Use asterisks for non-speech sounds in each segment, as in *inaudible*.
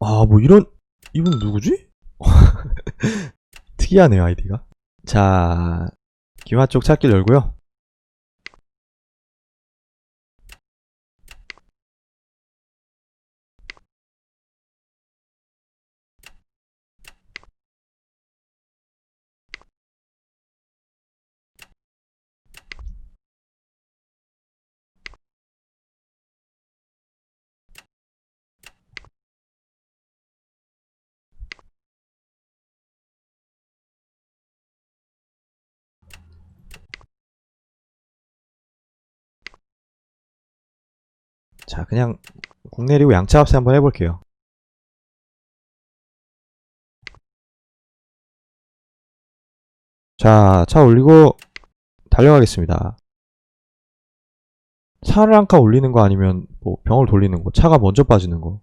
아, 뭐 이런, 이분 누구지? *laughs* 특이하네요, 아이디가. 자, 기화 쪽 찾기 열고요. 자, 그냥 공 내리고 양차 합세 한번 해볼게요. 자, 차 올리고 달려가겠습니다. 차를 한 칸 올리는 거 아니면 뭐 병을 돌리는 거, 차가 먼저 빠지는 거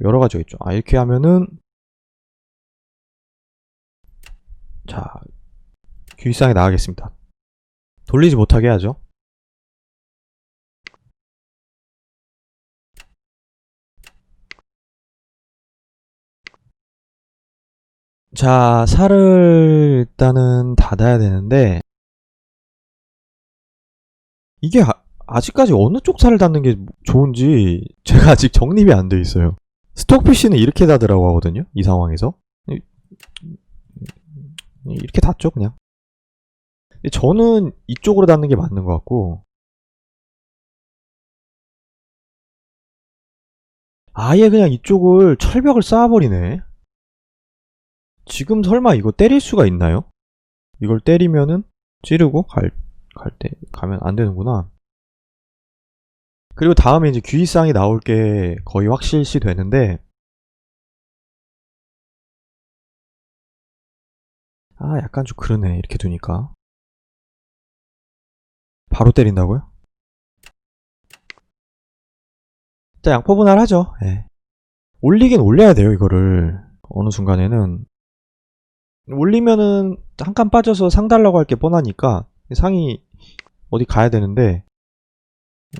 여러 가지가 있죠. 아, 이렇게 하면은 자, 귀상에 나가겠습니다. 돌리지 못하게 하죠. 자, 살을 일단은 닫아야 되는데 이게 아, 직까지 어느 쪽 살을 닫는 게 좋은지 제가 아직 정립이 안 돼 있어요. 스톡피쉬는 이렇게 닫으라고 하거든요. 이 상황에서. 이- 이렇게 닫죠, 그냥. 저는 이쪽으로 닫는 게 맞는 것 같고 아예 그냥 이쪽을 철벽을 쌓아버리네. 지금 설마 이거 때릴 수가 있나요? 이걸 때리면은 찌르고 갈, 갈 때, 가면 안 되는구나. 그리고 다음에 이제 귀이상이 나올 게 거의 확실시 되는데, 아, 약간 좀 그러네. 이렇게 두니까. 바로 때린다고요? 자, 양포 분할 하죠. 예. 올리긴 올려야 돼요, 이거를. 어느 순간에는. 올리면은 한 칸 빠져서 상 달라고 할 게 뻔하니까 상이 어디 가야 되는데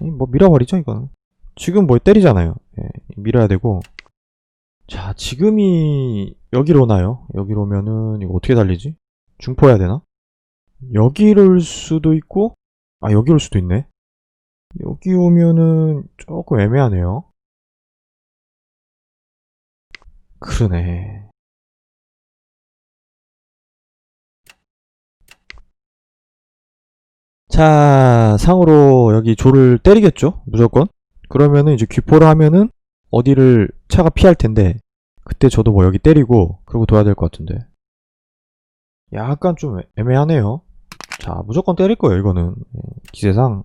이, 뭐 밀어버리죠 이거는. 지금 뭐 때리잖아요. 예, 밀어야 되고. 자 지금이 여기로 오나요? 여기로 오면은 이거 어떻게 달리지? 중포해야 되나? 여기로 올 수도 있고 아 여기 올 수도 있네. 여기 오면은 조금 애매하네요. 그러네 자, 상으로 여기 조를 때리겠죠? 무조건. 그러면은 이제 귀포를 하면은 어디를 차가 피할 텐데, 그때 저도 뭐 여기 때리고, 그러고 둬야 될 것 같은데. 약간 좀 애매하네요. 자, 무조건 때릴 거예요, 이거는. 예, 기세상.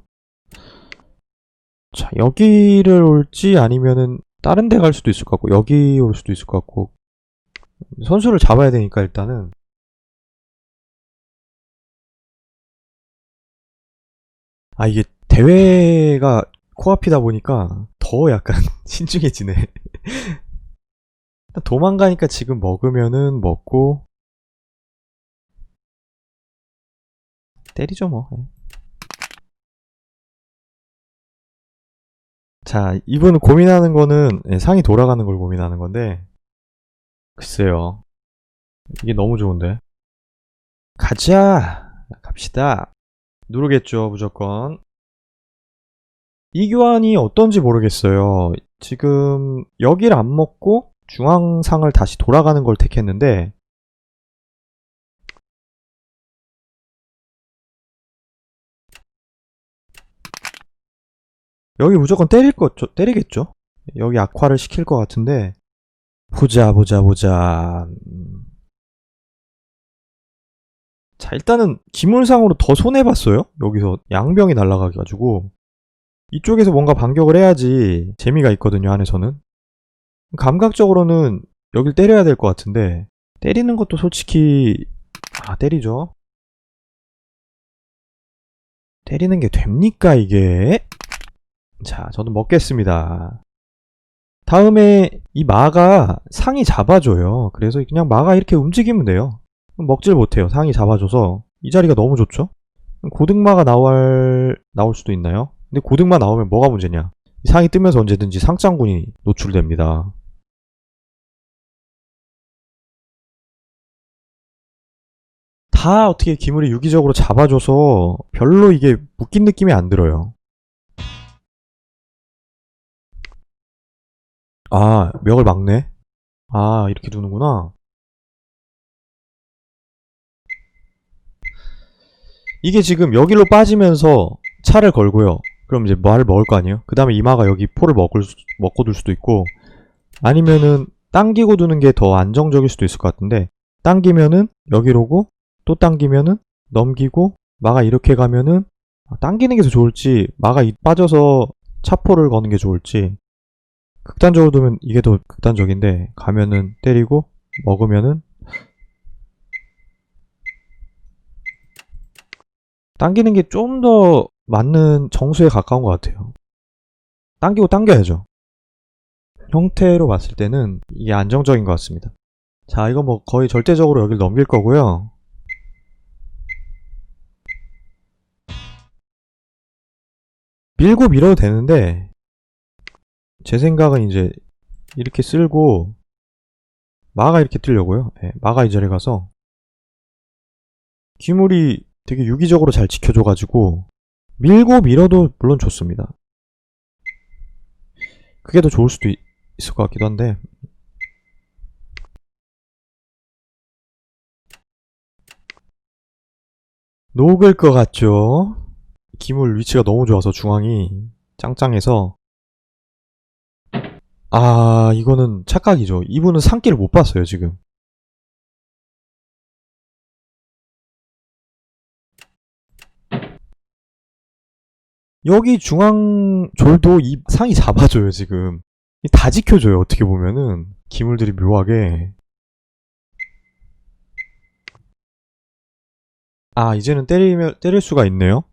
자, 여기를 올지 아니면은 다른 데 갈 수도 있을 것 같고, 여기 올 수도 있을 것 같고. 선수를 잡아야 되니까 일단은. 아, 이게 대회가 코앞이다 보니까 더 약간 *laughs* 신중해지네. 도망가니까 지금 먹으면은 먹고 때리죠 뭐. 예. 자, 이분은 고민하는 거는 예, 상이 돌아가는 걸 고민하는 건데 글쎄요. 이게 너무 좋은데. 가자. 갑시다. 누르겠죠, 무조건. 이 교환이 어떤지 모르겠어요. 지금 여기를 안 먹고 중앙상을 다시 돌아가는 걸 택했는데 여기 무조건 때릴 거 때리겠죠? 여기 악화를 시킬 것 같은데 보자 보자 보자 음. 자 일단은 기물상으로 더 손해봤어요? 여기서 양병이 날아가가지고. 이쪽에서 뭔가 반격을 해야지 재미가 있거든요 안에서는. 감각적으로는 여길 때려야 될 것 같은데. 때리는 것도 솔직히 아 때리죠. 때리는 게 됩니까 이게? 자 저도 먹겠습니다. 다음에 이 마가 상이 잡아줘요. 그래서 그냥 마가 이렇게 움직이면 돼요 먹질 못해요. 상이 잡아줘서 이 자리가 너무 좋죠? 고등마가 나올 나올 수도 있나요? 근데 고등마 나오면 뭐가 문제냐? 상이 뜨면서 언제든지 상장군이 노출됩니다. 다 어떻게 기물이 유기적으로 잡아줘서 별로 이게 묶인 느낌이 안 들어요. 아, 멱을 막네? 아, 이렇게 두는구나. 이게 지금 여기로 빠지면서 차를 걸고요. 그럼 이제 말을 먹을 거 아니에요? 그 다음에 이마가 여기 포를 먹을 수- 먹고 둘 수도 있고, 아니면은 당기고 두는 게 더 안정적일 수도 있을 것 같은데, 당기면은 여기로고, 또 당기면은 넘기고, 마가 이렇게 가면은, 아, 당기는 게 더 좋을지, 마가 이- 빠져서 차포를 거는 게 좋을지, 극단적으로 두면 이게 더 극단적인데, 가면은 때리고, 먹으면은, 당기는 게 좀 더 맞는 정수에 가까운 것 같아요. 당기고 당겨야죠. 형태로 봤을 때는 이게 안정적인 것 같습니다. 자, 이거 뭐 거의 절대적으로 여기를 넘길 거고요. 밀고 밀어도 되는데, 제 생각은 이제 이렇게 쓸고, 마가 이렇게 뜨려고요. 예, 마가 이 자리에 가서, 기물이 되게 유기적으로 잘 지켜줘가지고, 밀고 밀어도 물론 좋습니다. 그게 더 좋을 수도 있, 있을 것 같기도 한데, 녹을 것 같죠? 기물 위치가 너무 좋아서 중앙이 짱짱해서 아 이거는 착각이죠. 이분은 산길을 못 봤어요 지금. 여기 중앙 졸도 이 상이 잡아줘요 지금. 이다 지켜줘요 어떻게 보면은 기물들이 묘하게. 아 이제는 때리면 때릴 수가 있네요.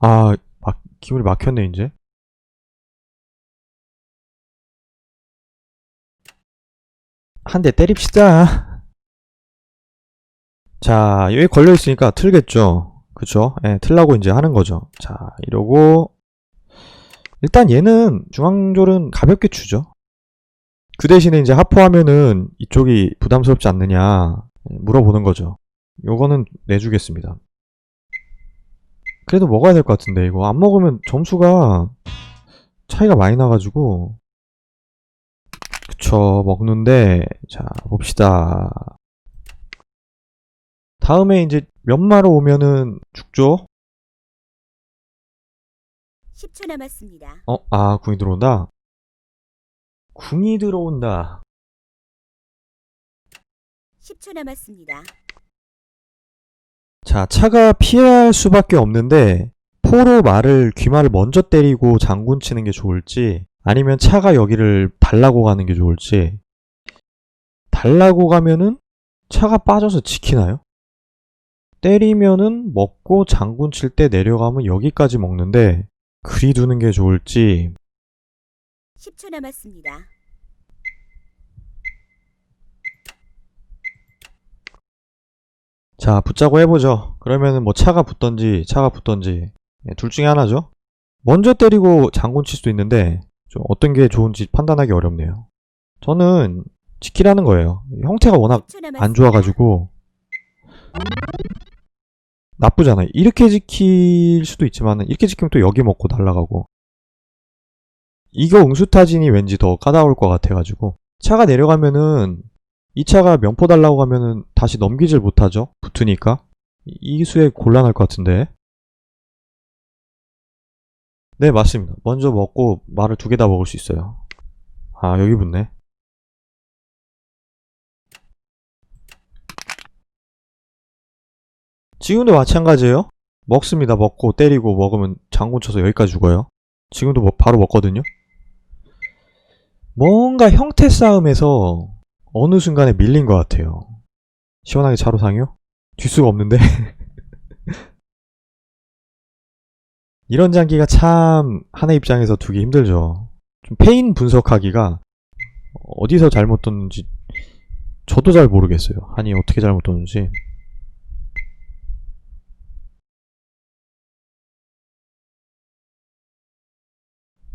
아 막, 기물이 막혔네 이제. 한 대 때립시다. 자, 여기 걸려있으니까 틀겠죠. 그쵸? 예, 틀라고 이제 하는 거죠. 자, 이러고. 일단 얘는 중앙졸은 가볍게 추죠. 그 대신에 이제 하포하면은 이쪽이 부담스럽지 않느냐 예, 물어보는 거죠. 요거는 내주겠습니다. 그래도 먹어야 될 것 같은데 이거 안 먹으면 점수가 차이가 많이 나가지고 그쵸 먹는데 자 봅시다 다음에 이제 면마로 오면은 죽죠 10초 남았습니다. 어? 아 궁이 들어온다 궁이 들어온다 10초 남았습니다. 자 차가 피할 수밖에 없는데 포로 말을 귀말을 먼저 때리고 장군 치는 게 좋을지 아니면 차가 여기를 달라고 가는 게 좋을지 달라고 가면은 차가 빠져서 지키나요? 때리면은 먹고 장군 칠 때 내려가면 여기까지 먹는데 그리 두는 게 좋을지. 10초 남았습니다. 자 붙자고 해보죠. 그러면은 뭐 차가 붙던지 차가 붙던지. 예, 둘 중에 하나죠. 먼저 때리고 장군 칠 수도 있는데 좀 어떤 게 좋은지 판단하기 어렵네요. 저는 지키라는 거예요. 형태가 워낙 10초 남았습니다. 안 좋아가지고 나쁘잖아요. 이렇게 지킬 수도 있지만 이렇게 지키면 또 여기 먹고 날아가고 이거 응수타진이 왠지 더 까다로울 것 같아가지고 차가 내려가면은 이 차가 명포 달라고 하면은 다시 넘기질 못하죠. 붙으니까 이- 이 수에 곤란할 것 같은데 네 맞습니다. 먼저 먹고 말을 두 개 다 먹을 수 있어요. 아 여기 붙네. 지금도 마찬가지예요. 먹습니다. 먹고 때리고 먹으면 장군 쳐서 여기까지 죽어요. 지금도 뭐 바로 먹거든요. 뭔가 형태 싸움에서 어느 순간에 밀린 것 같아요. 시원하게 차로 상요? 뒷수가 없는데. *laughs* 이런 장기가 참 하나 입장에서 두기 힘들죠. 좀 페인 분석하기가 어디서 잘못 뒀는지 저도 잘 모르겠어요. 아니 어떻게 잘못 뒀는지.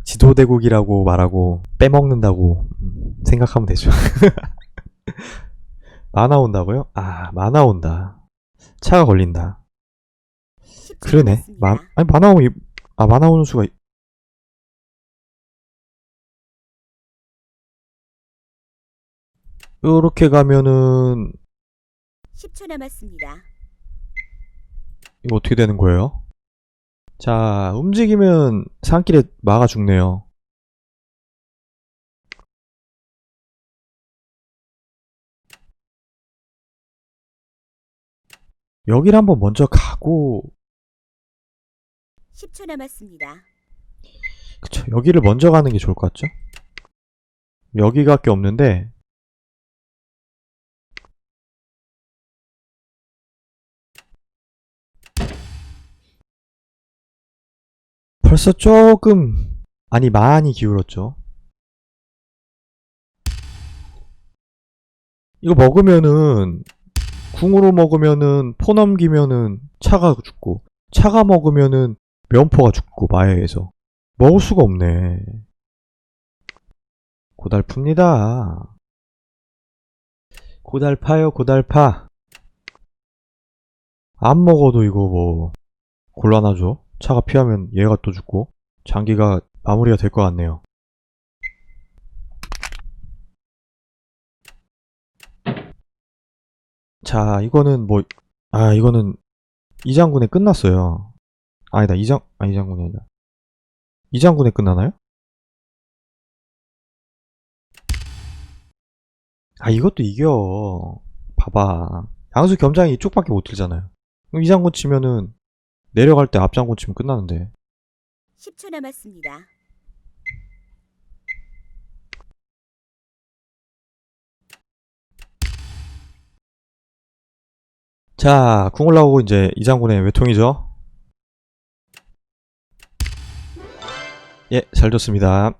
지도대국이라고 말하고 빼먹는다고 음, 생각하면 되죠. *laughs* 만화 온다고요? 아, 만화 온다. 차가 걸린다. 10초 그러네. 마, 아니, 만화 오면, 이- 아, 만화 오는 수가, 있- 요렇게 가면은, 10초 남았습니다. 이거 어떻게 되는 거예요? 자, 움직이면 산길에 막아 죽네요. 여기를 한번 먼저 가고, 10초 남았습니다. 그쵸, 여기를 먼저 가는 게 좋을 것 같죠? 여기밖에 없는데, 벌써 조금, 아니, 많이 기울었죠. 이거 먹으면은, 궁으로 먹으면은, 포 넘기면은 차가 죽고, 차가 먹으면은 면포가 죽고, 마에에서. 먹을 수가 없네. 고달픕니다. 고달파요, 고달파. 안 먹어도 이거 뭐, 곤란하죠? 차가 피하면 얘가 또 죽고, 장기가 마무리가 될 것 같네요. 자, 이거는 뭐, 아, 이거는 이 장군에 끝났어요. 아니다, 이 장, 아, 이 장군이 아니라. 이장군에 끝나나요? 아, 이것도 이겨. 봐봐. 양수 겸장이 이쪽밖에 못 들잖아요. 그럼 이 장군 치면은 내려갈 때 앞장군 치면 끝나는데. 10초 남았습니다. 자, 궁 올라오고 이제 이장군의 외통이죠. 예, 잘 줬습니다.